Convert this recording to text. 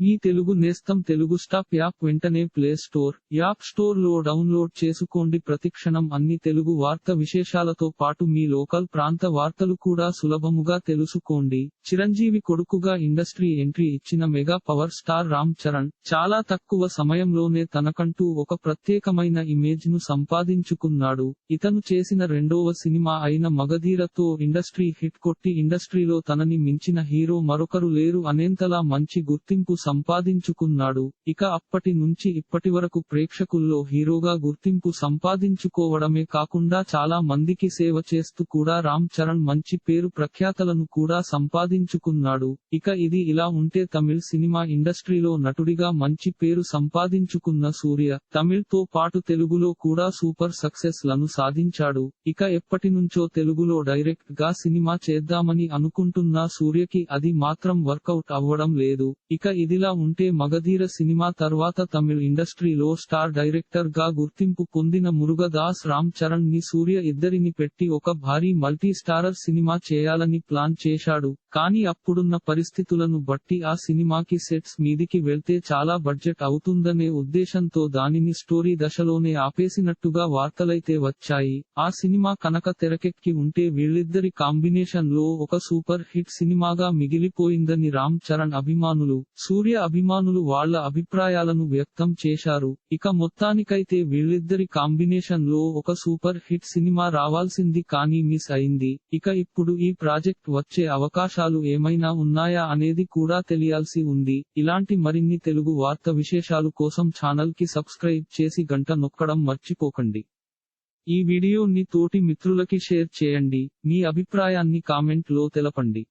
మీ తెలుగు నేస్తం Telugu stop app వెంటనే play store app స్టోర్లో డౌన్లోడ్ చేసుకోండి. ప్రతిక్షణం అన్ని తెలుగు వార్త విశేషాలతో పాటు మీ లోకల్ ప్రాంత వార్తలు కూడా సులభముగా తెలుసుకోండి. చిరంజీవి కొడుకుగా ఇండస్ట్రీ ఎంట్రీ ఇచ్చిన mega power star Ram Charan చాలా తక్కువ సమయంలోనే తనకంటూ ఒక ప్రత్యేకమైన ఇమేజ్ను సంపాదించుకున్నాడు. ఇతను చేసిన రెండవ సినిమా అయిన మగధీరతో ఇండస్ట్రీ హిట్ కొట్టి ఇండస్ట్రీలో తనని మించిన హీరో మరొకరు లేరు అనేంతలా మంచి గుర్తింపు సంపాదించుకున్నాడు. ఇక అప్పటి నుంచి ఇప్పటి వరకు ప్రేక్షకుల్లో హీరోగా గుర్తింపు సంపాదించుకోవడమే కాకుండా చాలా మందికి సేవ చేస్తూ కూడా రామ్ చరణ్ మంచి పేరు ప్రఖ్యాతలను కూడా సంపాదించుకున్నాడు. ఇక ఇది ఇలా ఉంటే తమిళ్ సినిమా ఇండస్ట్రీలో నటుడిగా మంచి పేరు సంపాదించుకున్న సూర్య తమిళ్తో పాటు తెలుగులో కూడా సూపర్ సక్సెస్లను సాధించాడు. ఇక ఎప్పటి నుంచో తెలుగులో డైరెక్ట్గా సినిమా చేద్దామని అనుకుంటున్న సూర్యకి అది మాత్రం వర్కౌట్ అవ్వడం లేదు. ఇక ఇది ఇదిలా ఉంటే మగధీర సినిమా తర్వాత తమిళ్ ఇండస్ట్రీలో స్టార్ డైరెక్టర్గా గుర్తింపు పొందిన మురుగదాస్ రామ్ చరణ్ని సూర్య ఇద్దరిని పెట్టి ఒక భారీ మల్టీ స్టారర్ సినిమా చేయాలని ప్లాన్ చేశాడు. కానీ అప్పుడున్న పరిస్థితులను బట్టి ఆ సినిమాకి సెట్స్ మీదికి వెళ్తే చాలా బడ్జెట్ అవుతుందనే ఉద్దేశంతో దానిని స్టోరీ దశలోనే ఆపేసినట్టుగా వార్తలైతే వచ్చాయి. ఆ సినిమా కనుక తెరకెక్కి ఉంటే వీళ్ళిద్దరి కాంబినేషన్లో ఒక సూపర్ హిట్ సినిమాగా మిగిలిపోయిందని రామ్ చరణ్ అభిమానులు సూర్య అభిమానులు వాళ్ళ అభిప్రాయాలను వ్యక్తం చేశారు. ఇక మొత్తానికైతే వీళ్ళిద్దరి కాంబినేషన్లో ఒక సూపర్ హిట్ సినిమా రావాల్సింది కానీ మిస్ అయింది. ఇక ఇప్పుడు ఈ ప్రాజెక్ట్ వచ్చే అవకాశం అవకాశాలు ఏమైనా ఉన్నాయా అనేది కూడా తెలియాల్సి ఉంది. ఇలాంటి మరిన్ని తెలుగు వార్త విశేషాలు కోసం ఛానల్కి సబ్స్క్రైబ్ చేసి గంట నొక్కడం మర్చిపోకండి. ఈ వీడియోని తోటి మిత్రులకి షేర్ చేయండి. మీ అభిప్రాయాన్ని కామెంట్లో తెలపండి.